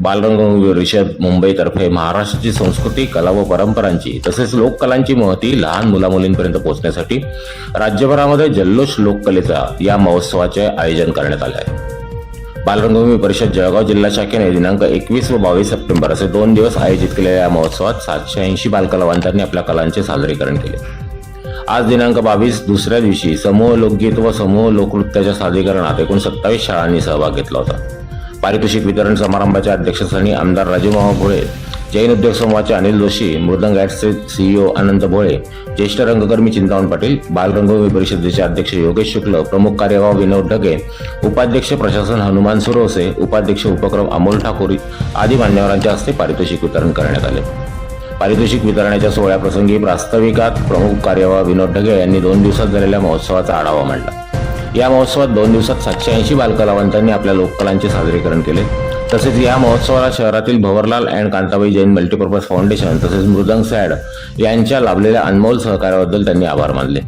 बालरंग परिषद मुंबईतर्फे महाराष्ट्राची संस्कृती कला व परंपरांची तसेच लोककलांची महती लहान मुलामुलींपर्यंत पोहोचण्यासाठी राज्यभरामध्ये जल्लोष लोककलेचा या महोत्सवाचे आयोजन करण्यात आले आहे. बालरंगभूमी परिषद जळगाव जिल्हा शाखेने दिनांक एकवीस व बावीस सप्टेंबर असे दोन दिवस आयोजित केलेल्या या महोत्सवात सातशे ऐंशी बालकलावंतांनी आपल्या कलांचे सादरीकरण केले. आज दिनांक बावीस दुसऱ्या दिवशी समूह लोकगीत व समूह लोकनृत्याच्या सादरीकरणात एकूण सत्तावीस शाळांनी सहभाग घेतला होता. पारितोषिक वितरण समारंभाच्या अध्यक्षस्थानी आमदार राजूमामा भोळे जैन उद्योग समूहाचे अनिल जोशी मृदंग ॲटचे सीईओ अनंत भोळे ज्येष्ठ रंगकर्मी चिंतावन पाटील बालरंगभूमी परिषदेचे अध्यक्ष योगेश शुक्ल प्रमुख कार्यवाह विनोद ढगे उपाध्यक्ष प्रशासन हनुमान सुरवसे उपाध्यक्ष उपक्रम अमोल ठाकूर आदी मान्यवरांच्या हस्ते पारितोषिक वितरण करण्यात आले. पारितोषिक वितरणाच्या सोहळ्याप्रसंगी प्रास्ताविकात प्रमुख कार्यवाह विनोद ढगे यांनी दोन दिवसात झालेल्या महोत्सवाचा आढावा मांडला. या महोत्सवात दोन दिवसात सातशे ऐंशी बालकलावंतांनी आपल्या लोककलांचे सादरीकरण केले. तसेच या महोत्सवाला शहरातील Bhavarlal and Kantabai Jain multipurpose foundation तसेच मृदंग सॅड यांच्या लाभलेल्या अनमोल सहकार्याबद्दल त्यांनी आभार मानले.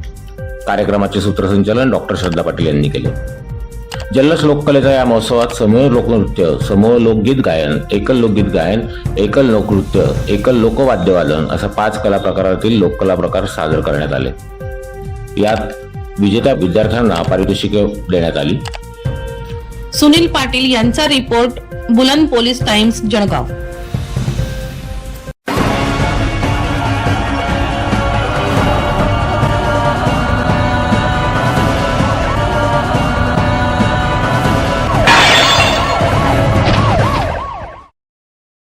कार्यक्रमाचे सूत्रसंचालन डॉक्टर श्रद्धा पाटील यांनी केले. जल्लोष लोककलेचा या महोत्सवात समूह लोकनृत्य समूह लोकगीत गायन एकल लोकगीत गायन एकल लोकनृत्य एकल लोकवाद्यवादन अशा पाच कला प्रकारातील लोककला प्रकार सादर करण्यात आले. यात विजेत्या विद्यार्थ्यांना पारितोषिके देण्यात आली. सुनील पाटील यांचा रिपोर्ट बुलंद पोलीस टाइम्स जळगाव.